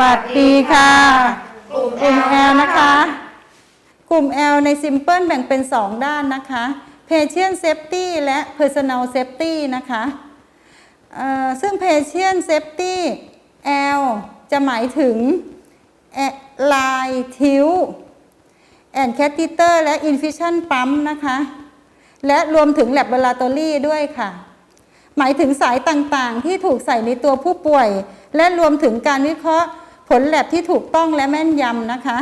วัสดีค่ะ กลุ่มกลุ่ม L นะคะ กลุ่ม L ใน Simple แบ่งเป็น 2 ด้านนะคะ Patient Safety และ Personal Safety นะคะเอ่อซึ่ง Patient Safety L จะหมายถึง Line ทิว and catheter และ infusion pump นะคะ และรวมถึง laboratory ด้วยค่ะ หมายถึงสายต่างๆ ที่ถูกใส่ในตัวผู้ป่วย และรวมถึงการวิเคราะห์ ผลแลบที่ถูกต้องและแม่นยำนะคะ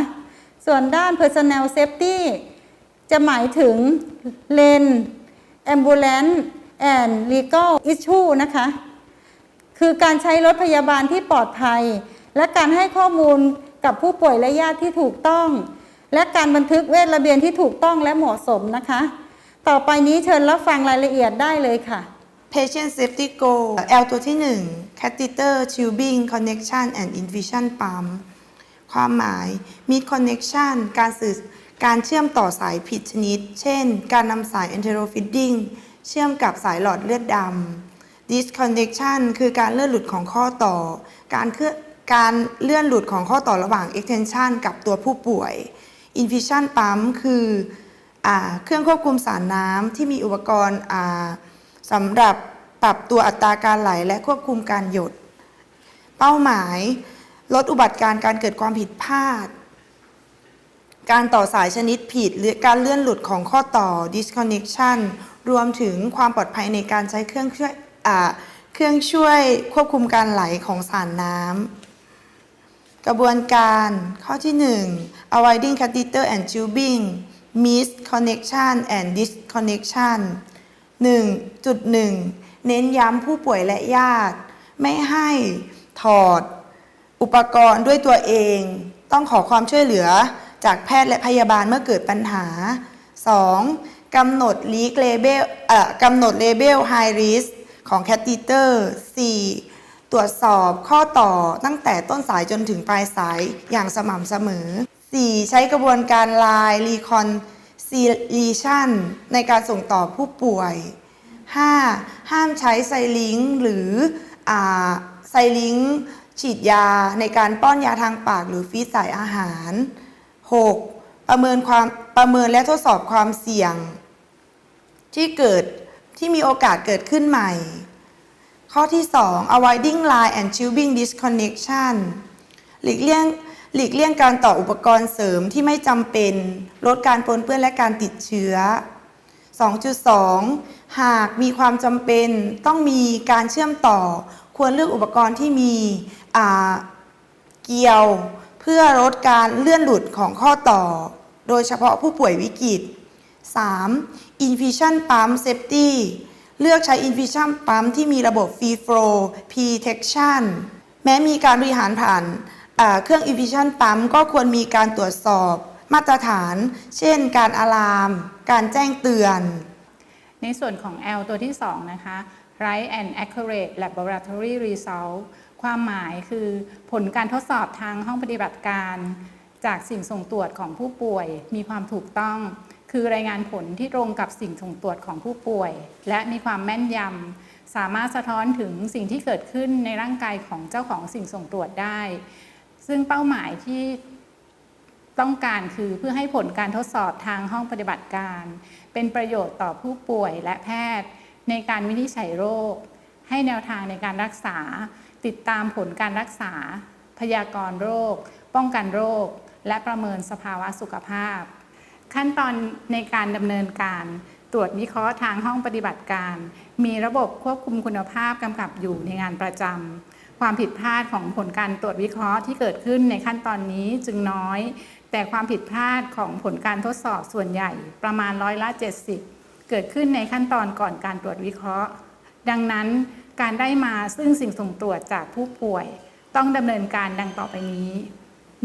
ส่วนด้าน personnel safety จะหมายถึง lane ambulance and legal issue นะคะ คือการใช้รถพยาบาลที่ปลอดภัย และการให้ข้อมูลกับผู้ป่วยและญาติที่ถูกต้อง และการบันทึกเวชระเบียนที่ถูกต้องและเหมาะสมนะคะ ต่อไปนี้เชิญรับฟังรายละเอียดได้เลยค่ะ Patient Safety Goal L ตัวที่ 1 Catheter Tubing Connection and Infusion Pump ความหมาย Mid Connection การสื่อการเชื่อมต่อสายผิดชนิด เช่น การนำสาย Enterofeeding เชื่อมกับสายหลอดเลือดดำ Disconnection คือการเลื่อนหลุดของข้อต่อ การเคลื่อนการเลื่อนหลุดของข้อต่อระหว่าง extension กับตัวผู้ป่วย Infusion Pump คืออเครื่องควบคุมสารน้ำที่มีอุปกรณ์ สำหรับปรับตัวอัตราการไหลและควบคุมการหยด เป้าหมาย ลดอุบัติการณ์การเกิดความผิดพลาด การต่อสายชนิดผิดหรือการเลื่อนหลุดของข้อต่อ disconnection รวมถึงความปลอดภัยในการใช้เครื่องช่วยเครื่องช่วยควบคุมการไหลของสารน้ำกระบวนการข้อที่ 1 avoiding catheter and tubing miss connection and disconnection 1.1 เน้นย้ำผู้ป่วยและญาติ ไม่ให้ถอด อุปกรณ์ด้วยตัวเอง ต้องขอความช่วยเหลือจากแพทย์และพยาบาลเมื่อเกิดปัญหา 2. กำหนด leak label เอ่อกำหนด label high risk ของ catheter 4. ตรวจสอบข้อต่อตั้งแต่ต้นสายจนถึงปลายสายอย่างสม่ำเสมอ 4. ใช้กระบวนการลายรีคอน line reconciliation ในการส่งต่อผู้ป่วย 5. ห้ามใช้ไซลิงหรืออไซลิงฉีดยาในการป้อนยาทางปากหรือฟีดสายอาหาร 6. ประเมินความประเมินและทดสอบความเสี่ยง ที่เกิดที่มีโอกาสเกิดขึ้นใหม่ ข้อที่ 2 avoiding line and tubing disconnection หลีกเลี่ยง หลีกเลี่ยงการต่ออุปกรณ์เสริมที่ไม่จำเป็น ลดการปนเปื้อนและการติดเชื้อ 2.2 หากมีความจำเป็นต้องมีการเชื่อมต่อ ควรเลือกอุปกรณ์ที่มีเกลียว เพื่อลดการเลื่อนหลุดของข้อต่อ โดยเฉพาะผู้ป่วยวิกฤต 3. Infusion Pump Safety เลือกใช้ Infusion Pump ที่มีระบบ Free Flow Protection แม้มีการบริหารผ่าน เครื่อง Infusion Pump ก็ควรมีการตรวจสอบมาตรฐาน เช่น การอะลาม การแจ้งเตือน ในส่วนของ L ตัวที่ 2 นะคะ Right and Accurate Laboratory Result ความหมายคือผลการทดสอบทางห้องปฏิบัติการ จากสิ่งส่งตรวจของผู้ป่วยมีความถูกต้อง คือรายงานผลที่ตรงกับสิ่งส่งตรวจของผู้ป่วย และมีความแม่นยำสามารถสะท้อนถึงสิ่งที่เกิดขึ้นในร่างกายของเจ้าของสิ่งส่งตรวจได้ ซึ่งเป้าหมายที่ต้องการคือเพื่อให้ผลการทดสอบทางห้องปฏิบัติการ เป็นประโยชน์ต่อผู้ป่วยและแพทย์ ในการวินิจฉัยโรค ให้แนวทางในการรักษา ติดตามผลการรักษา พยากรณ์โรค ป้องกันโรค และประเมินสภาวะสุขภาพ ขั้นตอนในการดำเนินการ ตรวจวิเคราะห์ทางห้องปฏิบัติการ มีระบบควบคุมคุณภาพกำกับอยู่ในงานประจำ ความผิดพลาดของผลการตรวจวิเคราะห์ที่เกิดขึ้นในขั้นตอนนี้จึงน้อย แต่ความผิดพลาดของผลการทดสอบส่วนใหญ่ประมาณร้อยละ 70 เกิดขึ้นในขั้นตอนก่อนการตรวจวิเคราะห์ ดังนั้นการได้มาซึ่งสิ่งส่งตรวจจากผู้ป่วย ต้องดำเนินการดังต่อไปนี้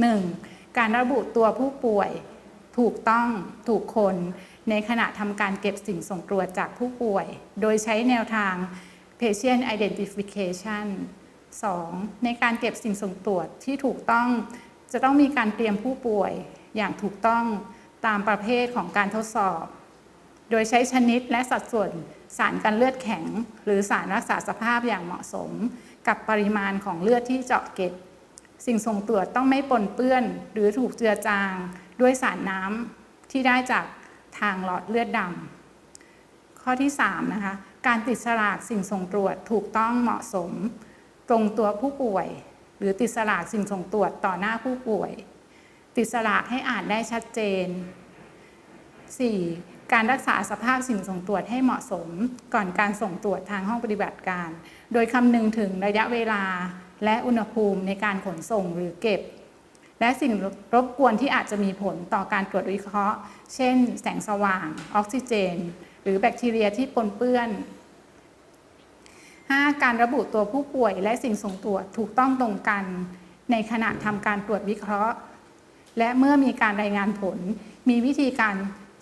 1. การระบุตัวผู้ป่วย ถูกต้องถูกคน ในขณะทำการเก็บสิ่งส่งตรวจจากผู้ป่วย โดยใช้แนวทาง patient identification 2. ในการเก็บสิ่งส่งตรวจที่ถูกต้องจะต้องมีการเตรียมผู้ป่วยอย่างถูกต้องตามประเภทของการทดสอบ โดยใช้ชนิดและสัดส่วนสารกันเลือดแข็ง หรือสารรักษาสภาพอย่างเหมาะสม กับปริมาณของเลือดที่เจาะเก็บ สิ่งส่งตรวจต้องไม่ปนเปื้อน หรือถูกเจือจางด้วยสารน้ำที่ได้จากทางหลอดเลือดดำข้อที่3นะคะการติดฉลากสิ่งส่งตรวจถูกต้องเหมาะสม ตรงตัวผู้ป่วย หรือติดฉลากสิ่งส่งตรวจต่อหน้าผู้ป่วย ติดฉลากให้อ่านได้ชัดเจน 4. การรักษาสภาพสิ่งส่งตรวจให้เหมาะสม ก่อนการส่งตรวจทางห้องปฏิบัติการ โดยคำนึงถึงระยะเวลาและอุณหภูมิในการขนส่งหรือเก็บ และสิ่งรบกวนที่อาจจะมีผลต่อการตรวจวิเคราะห์ เช่น แสงสว่าง ออกซิเจน หรือแบคทีเรียที่ปนเปื้อน 5. การระบุตัวผู้ป่วยและสิ่งส่งตรวจถูกต้องตรงกัน ในขณะทำการตรวจวิเคราะห์ และเมื่อมีการรายงานผล มีวิธีการ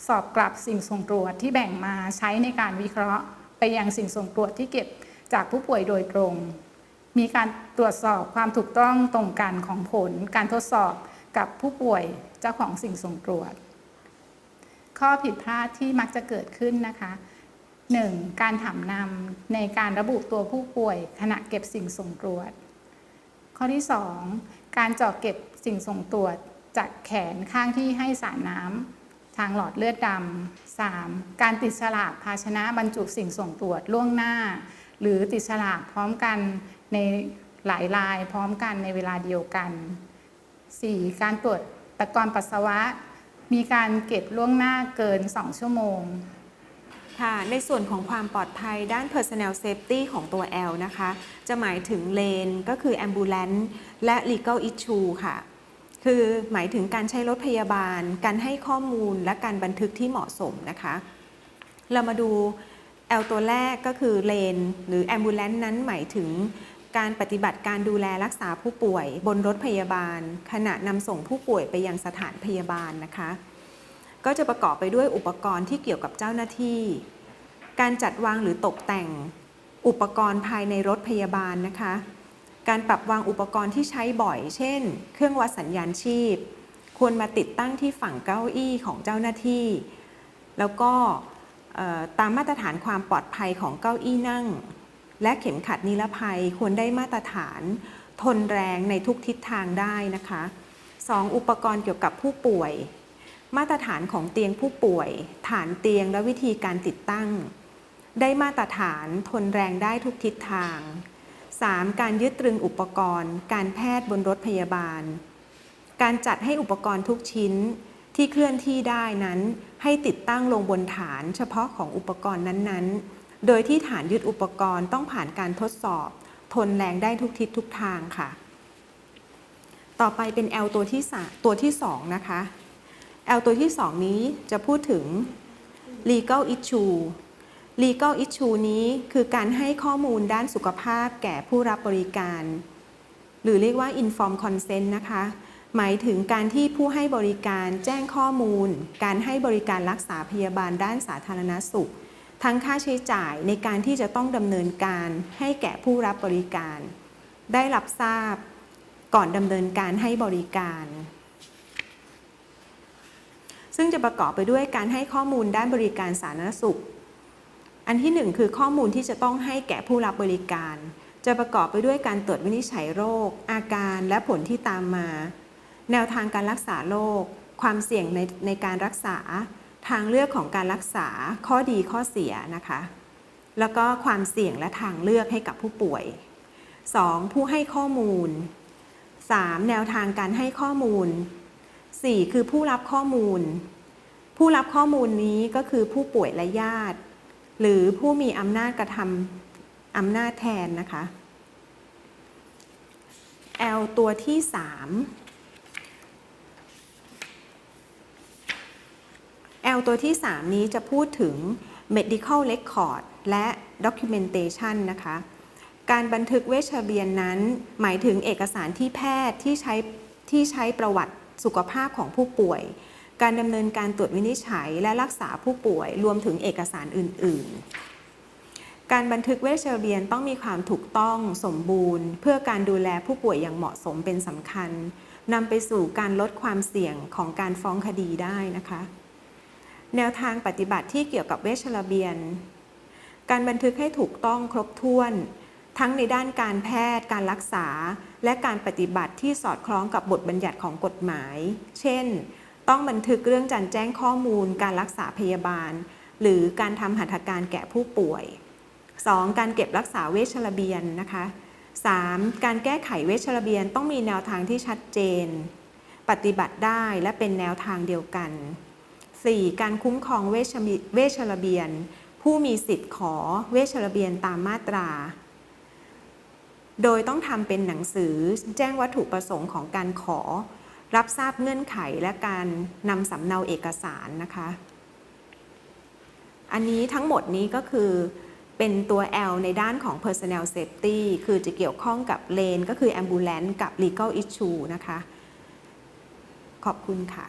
สอบกลับสิ่งส่งตรวจที่แบ่งมาใช้ในการวิเคราะห์ ไปยังสิ่งส่งตรวจที่เก็บจากผู้ป่วยโดยตรง มีการตรวจสอบความถูกต้องตรงกันของผล การทดสอบกับผู้ป่วยเจ้าของสิ่งส่งตรวจ ข้อผิดพลาดที่มักจะเกิดขึ้นนะคะ 1. การถามนำในการระบุตัวผู้ป่วยขณะเก็บสิ่งส่งตรวจ ข้อที่ 2 การเจาะเก็บสิ่งส่งตรวจจากแขนข้างที่ให้สารน้ำทางหลอดเลือดดำ 3. การติดฉลากภาชนะบรรจุสิ่งส่งตรวจล่วงหน้า หรือติดฉลากพร้อมกันในหลายลายพร้อมกันในเวลาเดียวกัน 4. การตรวจตะกอนปัสสาวะ มีการเก็บล่วงหน้าเกิน 2 ชั่วโมง ค่ะ ในส่วนของความปลอดภัยด้าน Personnel Safety ของตัว L นะคะ จะหมายถึงเลนก็คือ Ambulance และ Legal Issue ค่ะ คือหมายถึงการใช้รถพยาบาล การให้ข้อมูลและการบันทึกที่เหมาะสมนะคะ เรามาดู L ตัวแรกก็คือเลนหรือ Ambulance นั้นหมายถึงการปฏิบัติการดูแลรักษาผู้ป่วย บนรถพยาบาล ขณะนำส่งผู้ป่วยไปยังสถานพยาบาลนะคะ ก็จะประกอบไปด้วยอุปกรณ์ที่เกี่ยวกับเจ้าหน้าที่ การจัดวางหรือตกแต่ง อุปกรณ์ภายในรถพยาบาลนะคะ การปรับวางอุปกรณ์ที่ใช้บ่อย เช่น เครื่องวัดสัญญาณชีพ ควรมาติดตั้งที่ฝั่งเก้าอี้ของเจ้าหน้าที่ แล้วก็ตามมาตรฐานความปลอดภัยของเก้าอี้นั่ง และเข็มขัดนิรภัยควรได้มาตรฐาน ทนแรงในทุกทิศทางได้นะคะ 2. อุปกรณ์เกี่ยวกับผู้ป่วย มาตรฐานของเตียงผู้ป่วย ฐานเตียงและวิธีการติดตั้ง ได้มาตรฐานทนแรงได้ทุกทิศทาง 3. การยึดตรึงอุปกรณ์ การแพทย์บนรถพยาบาล การจัดให้อุปกรณ์ทุกชิ้นที่เคลื่อนที่ได้นั้น ให้ติดตั้งลงบนฐานเฉพาะของอุปกรณ์นั้นๆ โดยที่ฐานยึดอุปกรณ์ต้องผ่านการทดสอบ ทนแรงได้ทุกทิศทุกทางค่ะ ต่อไปเป็น L ตัวที่ตัวที่สองนะคะ L ตัวที่ 2 นี้จะพูดถึง legal issue legal issue นี้คือการให้ข้อมูลด้านสุขภาพแก่ผู้รับบริการ หรือเรียกว่า inform consent นะคะ หมายถึงการที่ผู้ให้บริการแจ้งข้อมูล การให้บริการรักษาพยาบาลด้านสาธารณสุข ทั้งค่าใช้จ่ายในการที่จะต้องดำเนินการให้แก่ผู้รับบริการ ได้รับทราบก่อนดำเนินการให้บริการ ซึ่งจะประกอบไปด้วยการให้ข้อมูลด้านบริการสาธารณสุข อันที่หนึ่งคือข้อมูลที่จะต้องให้แก่ผู้รับบริการ จะประกอบไปด้วยการตรวจวินิจฉัยโรค อาการและผลที่ตามมา แนวทางการรักษาโรคความเสี่ยงในในการรักษา ทางเลือกของการรักษาข้อดีข้อเสียนะคะ แล้วก็ความเสี่ยงและทางเลือกให้กับผู้ป่วย 2. ผู้ให้ข้อมูล 3. แนวทางการให้ข้อมูล 4. คือผู้รับข้อมูล ผู้รับข้อมูลนี้ก็คือผู้ป่วยและญาติ หรือผู้มีอำนาจกระทำอำนาจแทนนะคะ L ตัวที่ 3 L ตัวที่ 3 นี้จะพูดถึง medical record และ documentation นะคะ การบันทึกเวชเบียนนั้นหมายถึงเอกสารที่แพทย์ที่ใช้ที่ใช้ประวัติ สุขภาพของผู้ป่วย การดำเนินการตรวจวินิจฉัยและรักษาผู้ป่วย รวมถึงเอกสารอื่น ๆ การบันทึกเวชระเบียนต้องมีความถูกต้องสมบูรณ์ เพื่อการดูแลผู้ป่วยอย่างเหมาะสมเป็นสำคัญนำไปสู่การลดความเสี่ยงของการฟ้องคดีได้นะคะ แนวทางปฏิบัติที่เกี่ยวกับเวชระเบียน การบันทึกให้ถูกต้องครบถ้วน ทั้งในด้านการแพทย์ การรักษา และการปฏิบัติที่สอดคล้องกับบทบัญญัติของกฎหมาย เช่น ต้องบันทึกเรื่องการแจ้งข้อมูล การรักษาพยาบาล หรือการทำหัตถการแก่ผู้ป่วย 2. การเก็บรักษาเวชระเบียนนะคะ 3. การแก้ไขเวชระเบียนต้องมีแนวทางที่ชัดเจน ปฏิบัติได้และเป็นแนวทางเดียวกัน 4. การคุ้มครองเวชเวชระเบียน ผู้มีสิทธิ์ขอเวชระเบียนตามมาตรา โดยต้องทำเป็นหนังสือแจ้งวัตถุประสงค์ของการขอ รับทราบเงื่อนไขและการนำสำเนาเอกสารนะคะ อันนี้ทั้งหมดนี้ก็คือเป็นตัว L ในด้านของ personnel safety คือจะเกี่ยวข้องกับ lane ก็คือ ambulance กับ legal issue นะคะ ขอบคุณค่ะ